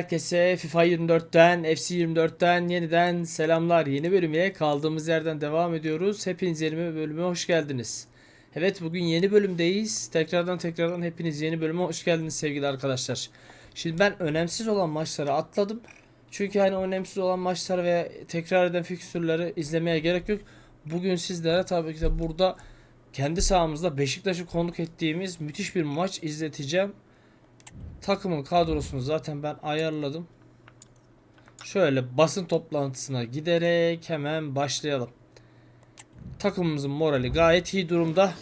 Herkese FIFA 24'ten, FC 24'ten yeniden selamlar. Yeni bölüme kaldığımız yerden devam ediyoruz. Hepiniz yeni bölüme hoş geldiniz. Evet bugün yeni bölümdeyiz. Tekrardan tekrardan hepiniz yeni bölüme hoş geldiniz sevgili arkadaşlar. Şimdi ben önemsiz olan maçları atladım. Çünkü hani önemsiz olan maçlar ve tekrar eden fikstürleri izlemeye gerek yok. Bugün sizlere tabii ki de burada kendi sahamızda Beşiktaş'ı konuk ettiğimiz müthiş bir maç izleteceğim. Takımın kadrosunu zaten ben ayarladım. Şöyle basın toplantısına giderek hemen başlayalım. Takımımızın morali gayet iyi durumda.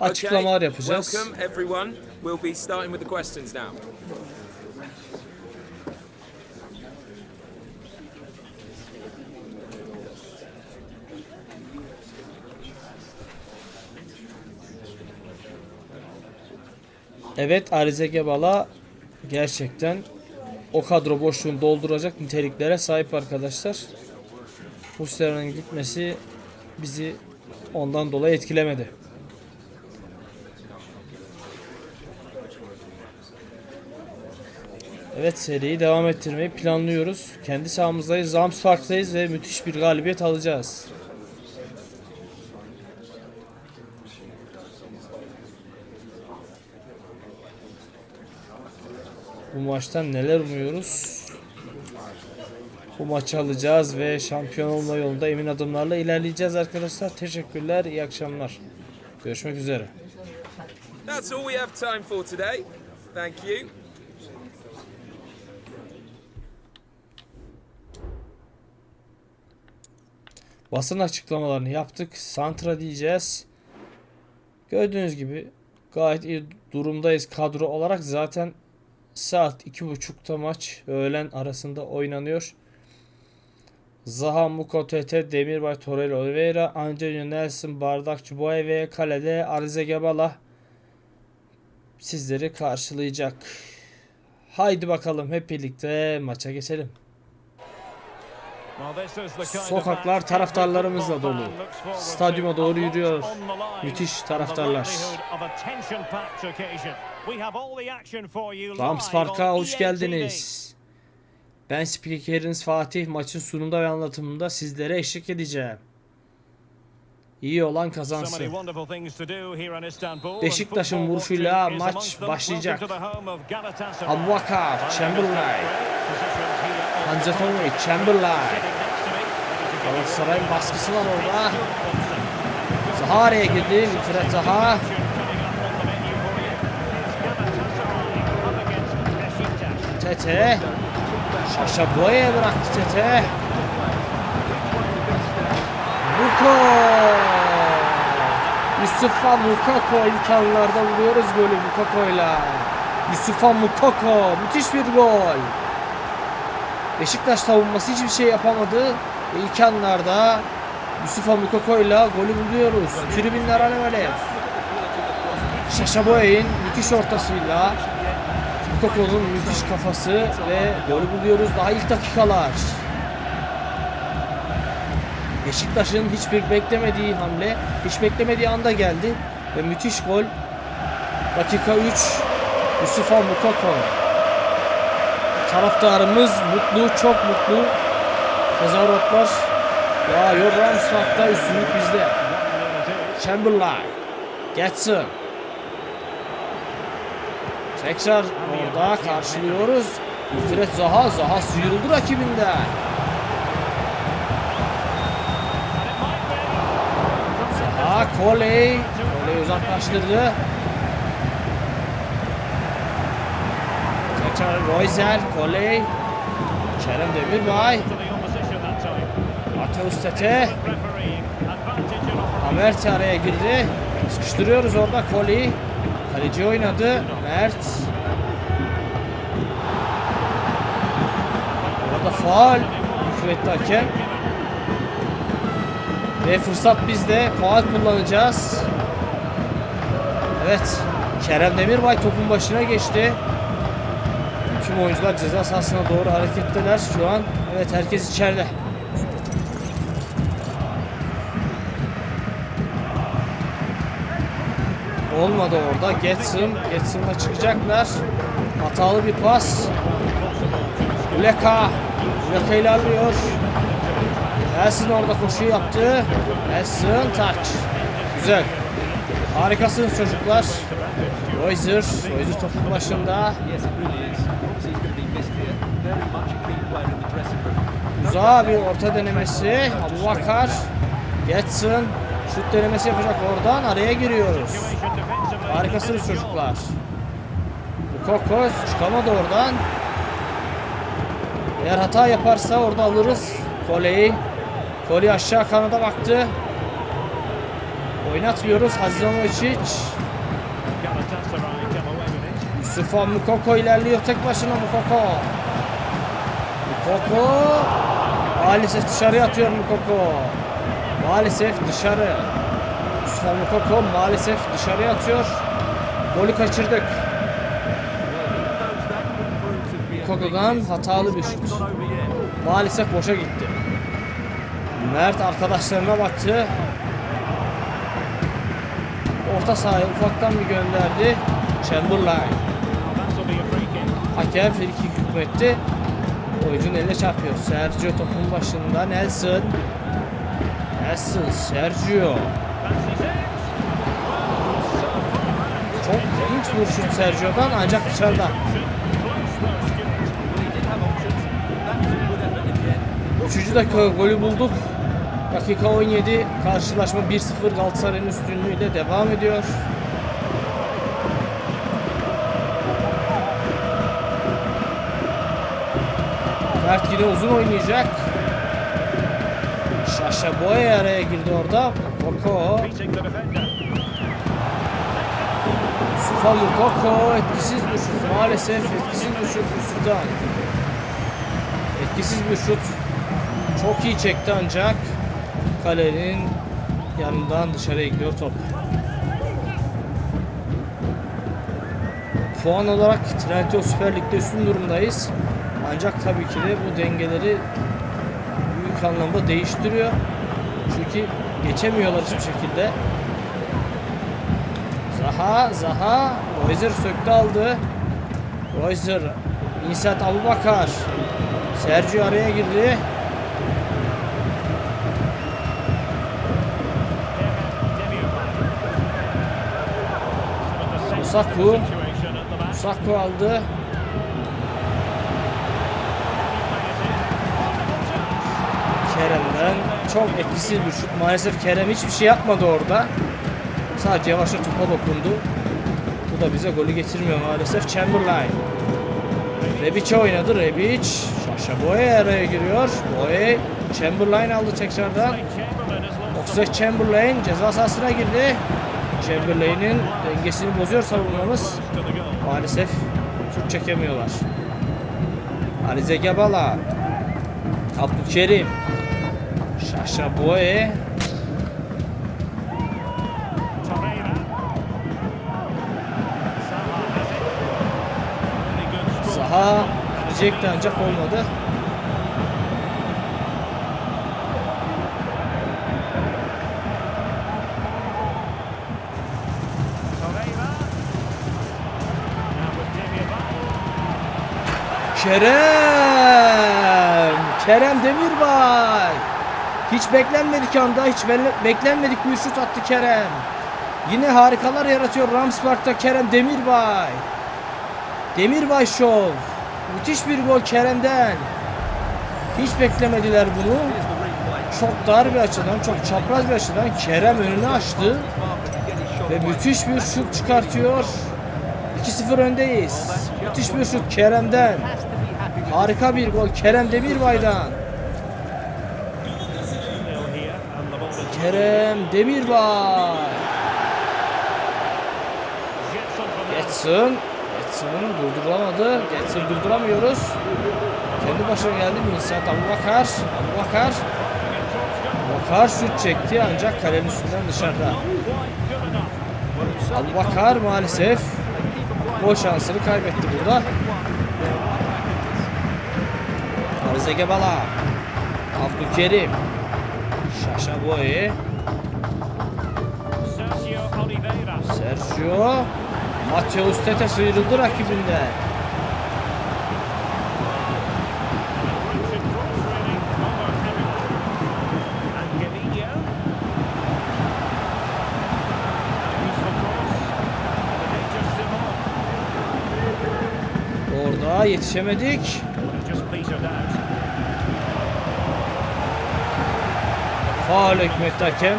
Açıklamalar Okay, yapacağız. Welcome everyone. We'll be starting with the questions now. Evet Arize Gebala gerçekten o kadro boşluğunu dolduracak niteliklere sahip arkadaşlar. Muslera'nın gitmesi bizi ondan dolayı etkilemedi. Evet seriyi devam ettirmeyi planlıyoruz. Kendi sahamızdayız, Zams Park'tayız ve müthiş bir galibiyet alacağız. Maçtan neler umuyoruz? Bu maçı alacağız ve şampiyon olma yolunda emin adımlarla ilerleyeceğiz arkadaşlar. Teşekkürler, iyi akşamlar. Görüşmek üzere. That's all we have time for today. Thank you. Basın açıklamalarını yaptık. Santra diyeceğiz. Gördüğünüz gibi gayet iyi durumdayız kadro olarak. Zaten saat 2.30'da maç öğlen arasında oynanıyor. Zaha, Muko, Tete, Demirbay, Torreira, Oliveira, Angelino, Nelson, Bardakçı, Boye kalede Arize Gebala sizleri karşılayacak. Haydi bakalım hep birlikte maça geçelim. Sokaklar taraftarlarımızla dolu. Stadyuma doğru yürüyor. Müthiş taraftarlar. Rams Park'a hoş geldiniz. Ben spikeriniz Fatih maçın sunumunda ve anlatımında sizlere eşlik edeceğim. İyi olan kazansın. Beşiktaş'ın vuruşuyla maç başlayacak. Abubakar, Chamberlain, Hanzatovic, Chamberlain. Galatasaray'ın baskısı var orada. Zaha araya girdi. Fred Zaha. Tete. Şaşa Boya'ya bıraktı Tete. Muko. Yusuf'a Mukoko imkanlarda buluyoruz golü Mukoko'yla. Yusuf'a Mukoko. Müthiş bir gol. Beşiktaş savunması hiçbir şey yapamadı. Ve ilk anlarda Yusuf'a Mukoko'yla golü buluyoruz. Tribünler alev alev. Şaşa Boya'nın müthiş ortasıyla Mukoko'nun müthiş kafası ve golü buluyoruz daha ilk dakikalar. Beşiktaş'ın hiçbir beklemediği hamle, hiç beklemediği anda geldi ve müthiş gol. Dakika 3 Yusufa Mukoko. Taraftarımız mutlu, çok mutlu. Tezahüratlar ya Yoram Spark'ta üstünlük bizde. Chamberlain. Getson. Tekrar orada karşılıyoruz. Fred Zaha. Zaha sıyrıldı rakibinden. Zaha Koley. Koley uzaklaştırdı. Tekrar Royzel. Koley. Kerem Demirbay. Mateus Tete. Mert araya girdi. Sıkıştırıyoruz orada Koli. Kaleci oynadı. Mert. Orada faal. Hükmetti hakem. Ve fırsat bizde. Faal kullanacağız. Evet. Kerem Demirbay topun başına geçti. Tüm oyuncular ceza sahasına doğru hareketteler şu an. Evet herkes içeride. Olmadı orada. Getson. Getson'la çıkacaklar. Hatalı bir pas. Uleka. Uleka ilerliyor. Nelson orada koşu yaptı. Nelson touch. Güzel. Harikasınız çocuklar. Royzer. Royzer topun başında. Uzağa bir orta denemesi. Abubakar. Getson. Şut denemesi yapacak oradan. Araya giriyoruz. Harikasınız çocuklar. Kokos çıkamadı oradan. Eğer hata yaparsa orada alırız Kole'yi. Kole aşağı kanada baktı. Oynatmıyoruz Hazimovicic. Yusuf Mukoko ilerliyor tek başına Mukoko. Mukoko maalesef dışarıya atıyor Mukoko. Maalesef dışarı. Yusuf Mukoko maalesef dışarıya atıyor. Golü kaçırdık. Mukoko'dan hatalı bir şut. Maalesef boşa gitti. Mert arkadaşlarına baktı. Orta sahaya ufaktan bir gönderdi. Chamberlain. Hakem frikik hükmetti. Oyuncunun eline çarpıyor. Sergio topun başında. Nelson. Nelson. Sergio. Bir şut Sergio'dan ancak dışarıda. Üçüncü dakika golü bulduk. Dakika 17 karşılaşma 1-0 Galatasaray'ın üstünlüğüyle devam ediyor. Mert yine uzun oynayacak. Şaşa Boya araya girdi orada. Koko. Sufa Mukoko etkisiz bir şut. Maalesef etkisiz bir şut Yusuf'tan. Etkisiz bir şut. Çok iyi çekti ancak kalenin yanından dışarıya gidiyor top. Puan olarak Trendyol Süper Lig'de üstün durumdayız. Ancak tabii ki de bu dengeleri büyük anlamda değiştiriyor. Çünkü geçemiyorlar hiçbir şekilde. Zaha, Zaha, Royzer söktü aldı. Royzer, İsat Abubakar. Sergio araya girdi. Musaku. Musaku aldı. Kerem'den çok etkisiz bir şut. Maalesef Kerem hiçbir şey yapmadı orada. Sadece yavaşça topa dokundu. Bu da bize golü getirmiyor maalesef. Chamberlain. Rebic'e oynadı. Rebic. Şaşa Boye araya giriyor. Boye. Chamberlain aldı tekrardan. Oxlade Chamberlain ceza sahasına girdi. Chamberlain'in dengesini bozuyor savunmamız. Maalesef şut çekemiyorlar. Alize Gebala. Abdülkerim. Şaşa Boye. Zaha gidecekti ancak olmadı. Kerem! Kerem Demirbay! Hiç beklenmedik anda, hiç beklenmedik bir şut attı Kerem. Yine harikalar yaratıyor Ramspark'ta Kerem Demirbay. Demirbay Show. Müthiş bir gol Kerem'den. Hiç beklemediler bunu. Çok dar bir açıdan, çok çapraz bir açıdan Kerem önünü açtı. Ve müthiş bir şut çıkartıyor. 2-0 öndeyiz. Müthiş bir şut Kerem'den. Harika bir gol Kerem Demirbay'dan. Kerem Demirbay. Getson. Getson'u durduramadı. Getson'u durduramıyoruz. Kendi başına geldi mi İnsan Abubakar. Abubakar. Abubakar şut çekti ancak kalenin üstünden dışarıda. Abubakar maalesef gol şansını kaybetti burada. Arıza Gebala. Abdülkerim. Şaşa Boye. Sergio. Mateus Tete sıyrıldı rakibinden. Orada yetişemedik. Faul hükmet hakem.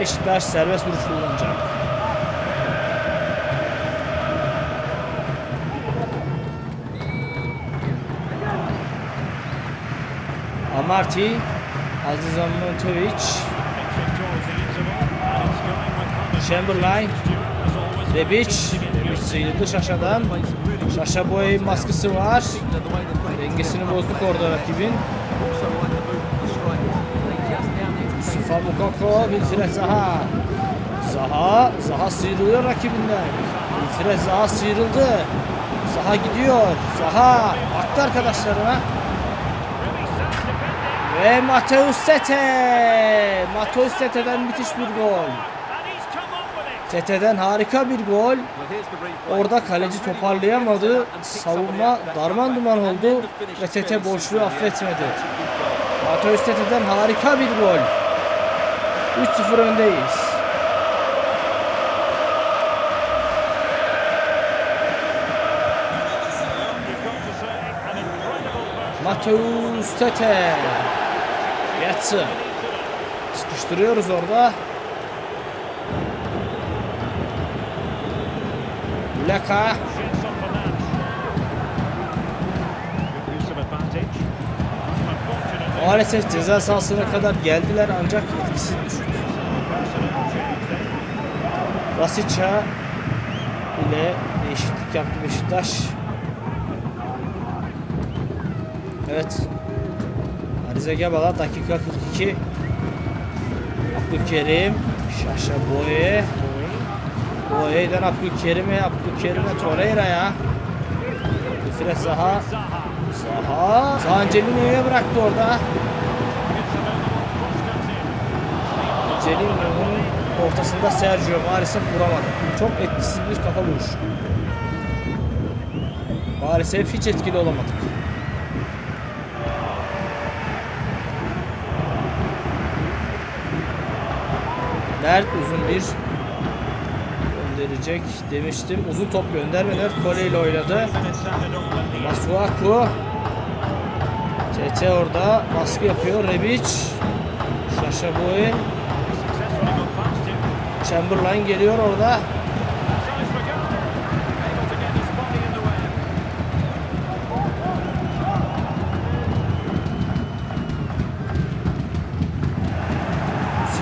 Beşiktaş serbest vuruş kullanacak. Amarty, Aziz Ahmetovic, Chamberlain, Rebic, Rebic sıyrıldı Şaşa'dan. Şaşa boy maskısı var. Dengesini bozduk orada rakibin. Yusufa Mukoko, Wilfred Zaha. Zaha, Zaha sıyrılıyor rakibinden. Wilfred Zaha sıyrıldı. Zaha gidiyor. Zaha baktı arkadaşlarına. Ve Mateus Tete. Mateus Tete'den müthiş bir gol. Tete'den harika bir gol. Orada kaleci toparlayamadı. Savunma darman duman oldu ve Tete boşluğu affetmedi. Mateus Tete'den harika bir gol. 3-0 öndeyiz. Mateus Tete. Yatsı. Sıkıştırıyoruz orada. Laka. Maalesef ceza sahasına kadar geldiler ancak etkisiz düştü. Rasica ile değişiklik yaptı Beşiktaş. Evet. Arize Gebala dakika 42. Abdülkerim. Şaşa Boye. Boye'den Abdülkerim'e, Abdülkerim'e Torreira'ya. Wilfred Zaha. Zaha. Zaha Angelino'ya bıraktı orada. Angelino'nun ortasında Sergio maalesef vuramadı. Çok etkisiz bir kafa vuruş. Maalesef hiç etkili olamadık. Mert uzun bir gönderecek demiştim. Uzun top göndermeler. Kole ile oynadı. Masuaku. TT orada baskı yapıyor. Rebic. Şaşaboy. Chamberlain geliyor orada.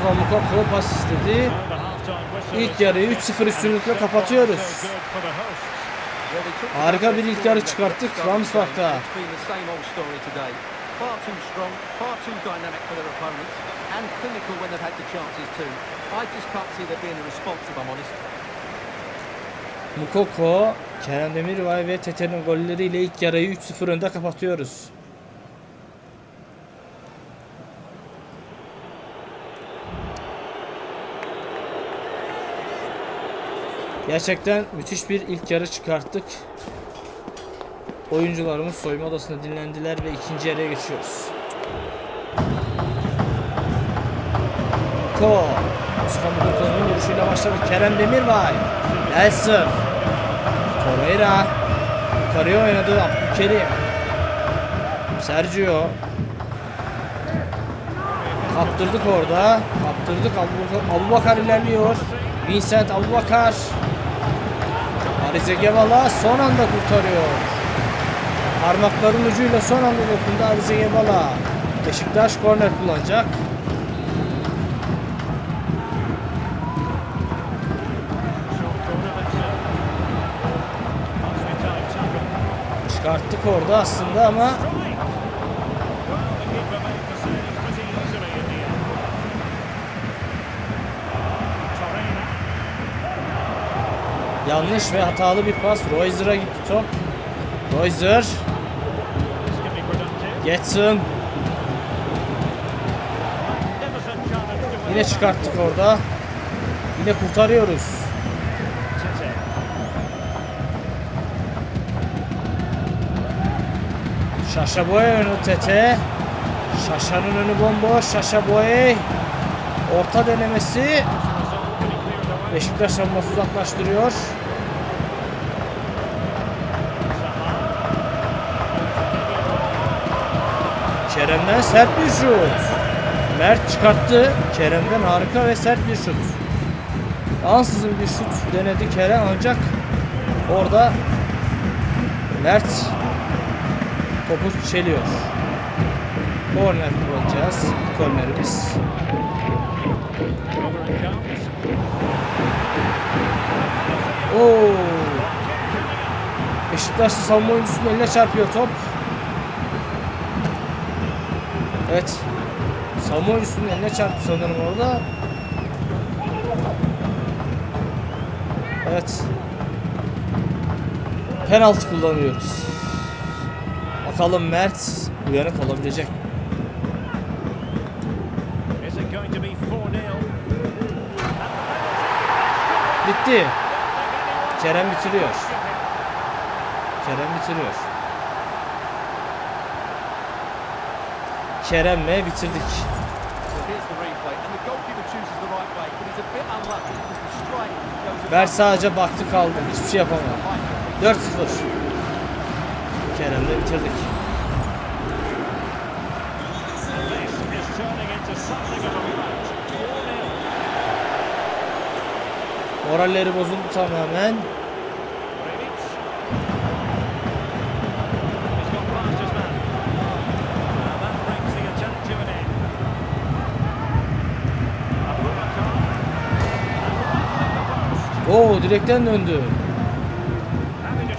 Mustafa Mukoko pas istedi. İlk yarıyı 3-0 üstünlükle kapatıyoruz. Harika bir ilk yarı çıkarttık Ramsbach'ta. Far too strong, far too dynamic for their opponents, and clinical when they've had the chances too. I just can't see there being a response, if I'm honest. Mukoko, Kerem Demirbay ve Tete'nin golleriyle ilk yarıyı 3-0 önde kapatıyoruz. Gerçekten müthiş bir ilk yarı çıkarttık. Oyuncularımız soyunma odasında dinlendiler ve ikinci yarıya geçiyoruz. Ko. Mustafa Mukoko'nun vuruşuyla başladı. Kerem Demirbay. Nelson. Torreira. Yukarıya oynadı. Abdülkerim. Sergio. Kaptırdık orada. Kaptırdık. Abu, Abu Bakar ilerliyor. Vincent Abu Bakar. Arize Gebala son anda kurtarıyor. Parmakların ucuyla son anda dokundu Arize Gebala. Beşiktaş korner kullanacak. Çıkarttık orada aslında ama yanlış ve hatalı bir pas. Royzer'a gitti top. Royzer. Getson. Yine çıkarttık orada. Yine kurtarıyoruz. Şaşa Boy önü Tete. Şaşa'nın önü bomboş. Şaşa Boy. Orta denemesi. Beşiktaş savunması uzaklaştırıyor. Kerem'den sert bir şut. Mert çıkarttı. Kerem'den harika ve sert bir şut. Ansızın bir şut denedi Kerem ancak orada Mert topu çeliyor. Korner kullanacağız. Kornerimiz. Oo. Beşiktaşlı savunma oyuncusunun eline çarpıyor top. Evet. Savunma oyuncusunun eline çarptı sanırım orada. Evet. Penaltı kullanıyoruz. Bakalım Mert uyanık olabilecek. mi? Is it going to be 4-0? Bitti. Kerem bitiriyor. Kerem bitiriyor. Kerem'le bitirdik. Above sadece baktı kaldı. Hiçbir şey yapamadı. the height. 4-0. Kerem'le bitirdik. This is turning into something of a fight. 4-0. Moralleri bozuldu tamamen. Rebic. He's got past his man. And that brings the attack to an end. Abubakar. And right Oo direkten döndü. Having a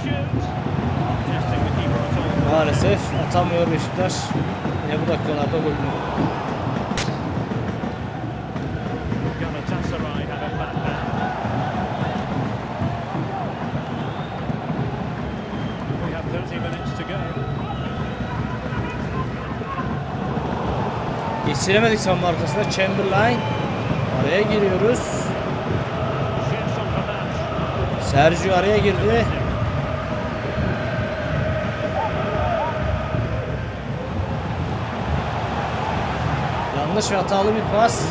shoot. Testing the keeper at all. Maalesef atamıyor Beşiktaş. Yine bu dakikalarda golünü. Galatasaray have it back now. We have 30 minutes to go. Geçiremedik savunma arkasında. Chamberlain. Araya giriyoruz. Sergio araya girdi. Yanlış ve hatalı bir pas.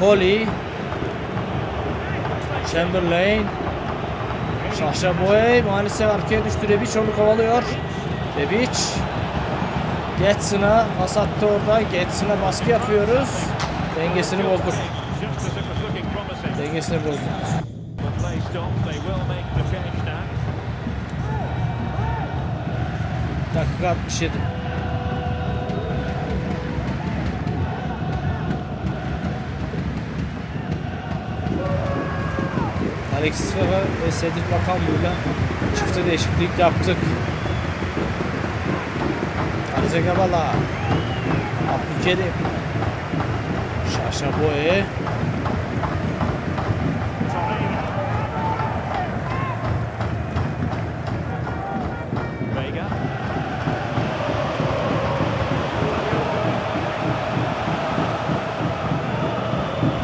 Foley. Chamberlain. Şahşa Boy maalesef arkaya düştü. Rebic onu kovalıyor. Rebic. Getson'a pas attı orada. Getson'a baskı yapıyoruz. Dengesini bozduk. Dengesini bozduk. Dakika 67. Alexis Vega ve Cedric Bakambu'yla çifte değişiklik yaptık. Arıza Gabala. Abdülkerim. Şaşa Boye.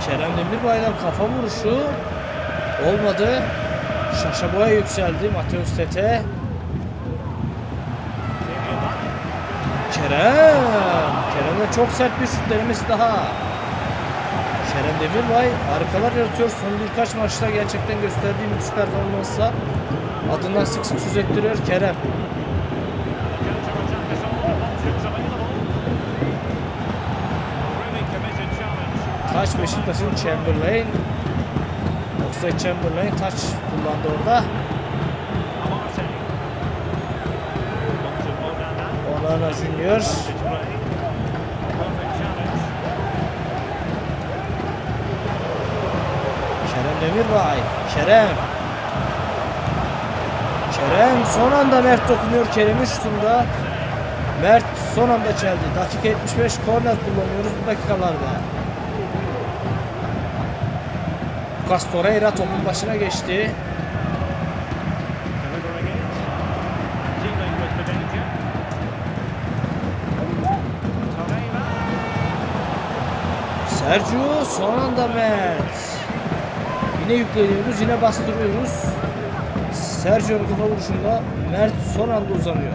Kerem Demirbay'dan kafa vuruşu olmadı. Şaşa Boya yükseldi. Mateus Tete. Kerem. Kerem'e çok sert bir şut denemesi daha. Kerem Demirbay harikalar yaratıyor. Son birkaç maçta gerçekten gösterdiği müthiş performansla adından sık sık söz ettiriyor Kerem. Taç Beşiktaş'ın Chamberlain. Oxlade Chamberlain taç kullandı orada. Challenge. Kerem Demirbay. Kerem. Kerem son anda Mert dokunuyor Kerem'in şutunda. Mert son anda çeldi. Dakika 75 korner kullanıyoruz bu dakikalarda. Lucas Torreira topun başına geçti. Delivering it. Dealing with the danger. Torreira. Sergio son anda Mert. Yine yükleniyoruz, yine bastırıyoruz. Sergio'nun kafa vuruşunda Mert son anda uzanıyor.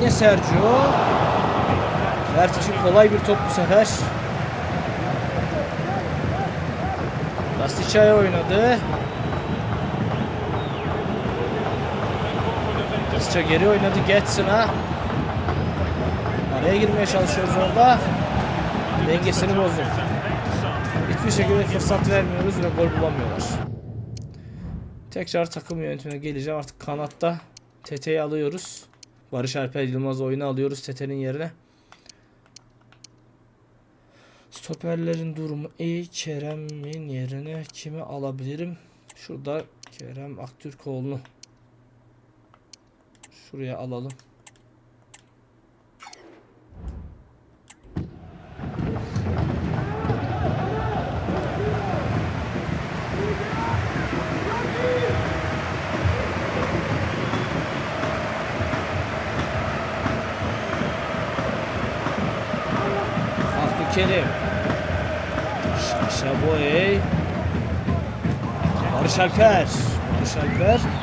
Yine Sergio. Mert için kolay bir top bu sefer. Rastica'ya oynadı. Hızlıca geri oynadı Getson'a. Araya girmeye çalışıyoruz orada. Dengesini bozdu. Hiçbir şekilde fırsat vermiyoruz ve gol bulamıyorlar. Tekrar takım yönetimine geleceğim. Artık kanatta Tete'yi alıyoruz. Barış Alper Yılmaz oyunu alıyoruz Tete'nin yerine. Stoperlerin durumu iyi. Kerem'in yerine kimi alabilirim? Şurada Kerem Aktürkoğlu'nu şuraya alalım. Abdülkerim. Şaşa Boy. Barış Alper. Barış Alper.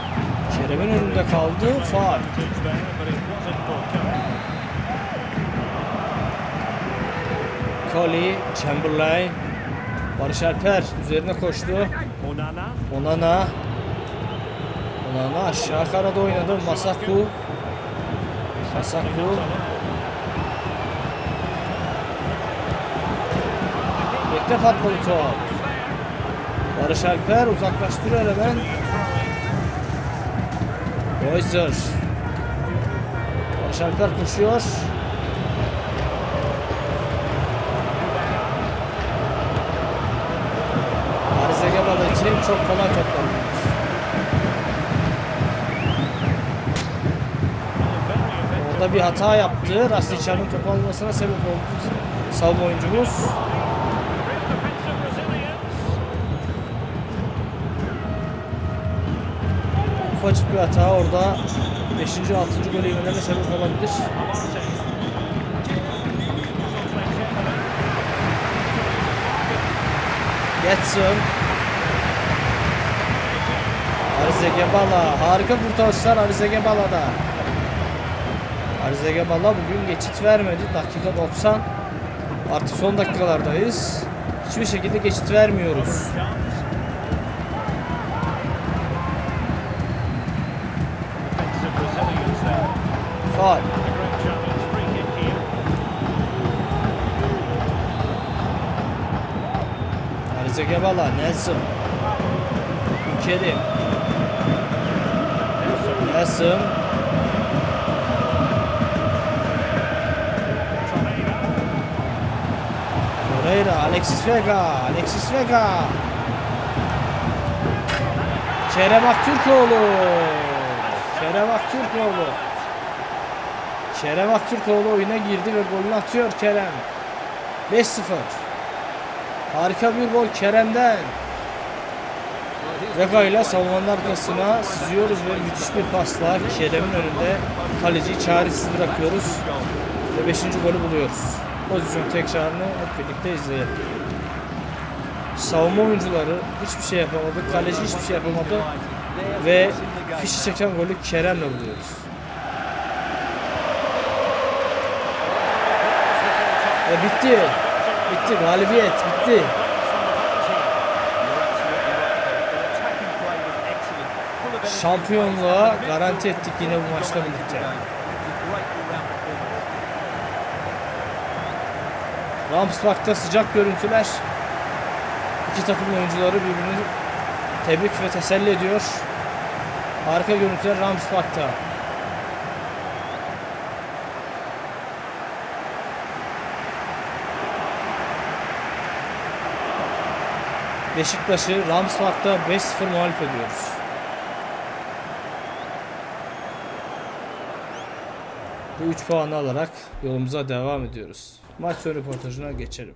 Kerem'in önünde kaldı. Faal. Coley, Chamberlain. Barış Alper üzerine koştu. Onana. Onana. Onana aşağı kanada oynadı. Masaku. Masaku. Bekle patladı top. Barış Alper uzaklaştırıyor hemen. Boyzer. Barış Alper koşuyor. Arıza Gebal için çok kolay toplar. Orada bir hata yaptı. Rastica'nın top almasına sebep oldu. Savunma oyuncumuz. Ufacık bir hata orada 5. 6. gol yemelerine sebep olabilir. Getson. Arzegebala. Harika kurtarışlar Arzegebala'da. Arzegebala bugün geçit vermedi. Dakika 90. Artık son dakikalardayız. Hiçbir şekilde geçit vermiyoruz. Arzegebala. Nelson. Kerim. Nelson. Torreira, Alexis Vega, Alexis Vega. Kerem Aktürkoğlu. Kerem Aktürkoğlu. Kerem Aktürkoğlu oyuna girdi ve golünü atıyor Kerem. 5-0. Harika bir gol Kerem'den. Vega ile savunmanın arkasına sızıyoruz ve müthiş bir pasla Kerem'in önünde kaleciyi çaresiz bırakıyoruz. Ve 5. golü buluyoruz. Pozisyon tekrarını hep birlikte izleyelim. Savunma oyuncuları hiçbir şey yapamadı. Kaleci hiçbir şey yapamadı. Ve fişi çeken golü Kerem'le buluyoruz. E bitti. Bitti. Galibiyet bitti. Şampiyonluğa garanti ettik yine bu maçla birlikte. Ramsbach'ta sıcak görüntüler. İki takım oyuncuları birbirini tebrik ve teselli ediyor. Harika görüntüler Ramsbach'ta. Beşiktaş'ı Ramsbach'ta 5-0 mağlup ediyoruz. Bu 3 puanı alarak yolumuza devam ediyoruz. Maç sonu röportajına geçelim.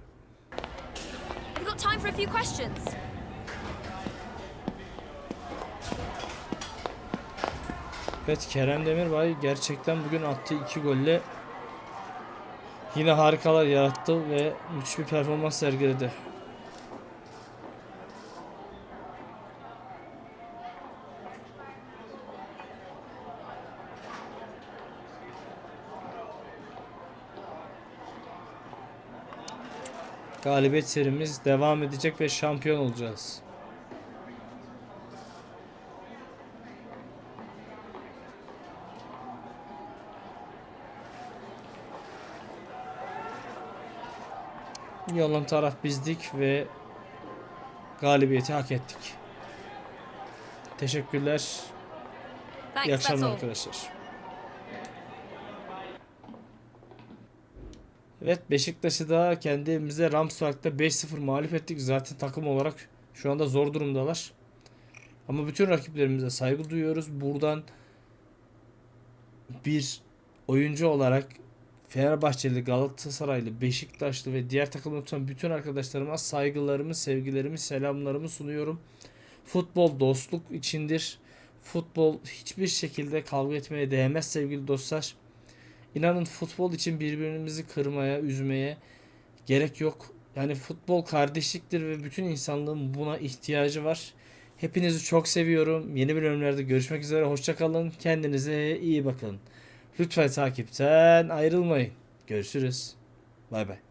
Evet Kerem Demirbay gerçekten bugün attığı iki golle yine harikalar yarattı ve müthiş bir performans sergiledi. Galibiyet serimiz devam edecek ve şampiyon olacağız. Yalan taraf bizdik ve galibiyeti hak ettik. Teşekkürler. İyi akşamlar arkadaşlar. Evet Beşiktaş'ı da kendi evimizde Ramsberg'de 5-0 mağlup ettik. Zaten takım olarak şu anda zor durumdalar. Ama bütün rakiplerimize saygı duyuyoruz. Buradan bir oyuncu olarak Fenerbahçeli, Galatasaraylı, Beşiktaşlı ve diğer takımda tutan bütün arkadaşlarıma saygılarımı, sevgilerimi, selamlarımı sunuyorum. Futbol dostluk içindir. Futbol hiçbir şekilde kavga etmeye değmez sevgili dostlar. İnanın futbol için birbirimizi kırmaya, üzmeye gerek yok. Yani futbol kardeşliktir ve bütün insanlığın buna ihtiyacı var. Hepinizi çok seviyorum. Yeni bölümlerde görüşmek üzere. Hoşçakalın. Kendinize iyi bakın. Lütfen takipten ayrılmayın. Görüşürüz. Bay bay.